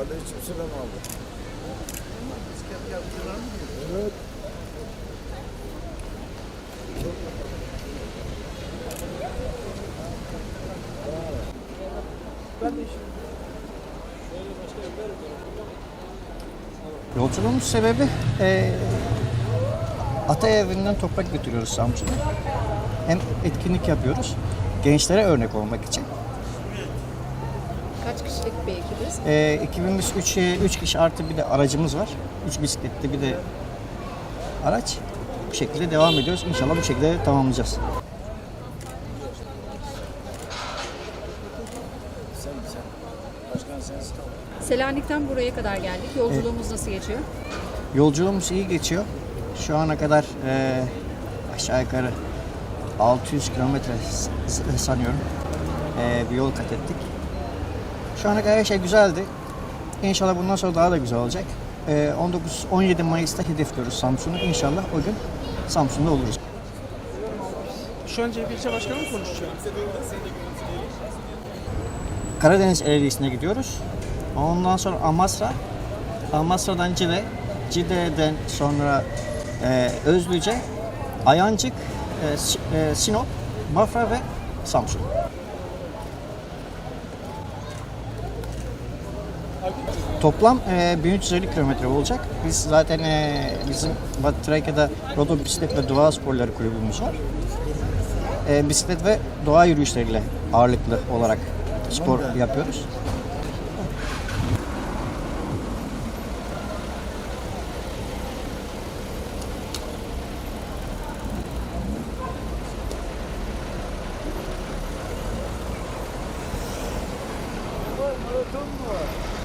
Aleykümselam abi. Evet. Yolculuğumuz sebebi eee Atay evinden toprak götürüyoruz Samsun'a. Hem etkinlik yapıyoruz. Gençlere örnek olmak için. Kaç kişilik bir ekibiz? Eee ekibimiz 3 3 kişi artı bir de aracımız var. 3 bisikletli bir de araç. Bu şekilde devam ediyoruz. İnşallah bu şekilde tamamlayacağız. Selanik'ten buraya kadar geldik. Yolculuğumuz nasıl geçiyor? Yolculuğumuz iyi geçiyor. Şu ana kadar eee, aşağı yukarı 600 kilometre sanıyorum eee, bir yol kat ettik. Şu ana kadar her şey güzeldi. İnşallah bundan sonra daha da güzel olacak. Eee, 19-17 Mayıs'ta hedefliyoruz Samsun'u. İnşallah o gün Samsun'da oluruz. Şu an CHP ilçe başkanı mı konuşuyor? Karadeniz Ereğlisi'ne gidiyoruz. Ondan sonra Amasra, Amasra'dan Cide, Cide'den sonra e, Özlüce, Ayancık, e, e, Sinop, Bafra ve Samsun. Toplam e, 1350 kilometre olacak. Biz zaten e, bizim Batrakya'da Rodo Bisiklet ve Doğa Sporları Kulübümüz var. E, bisiklet ve doğa yürüyüşleriyle ağırlıklı olarak spor yapıyoruz. Maraton mu var?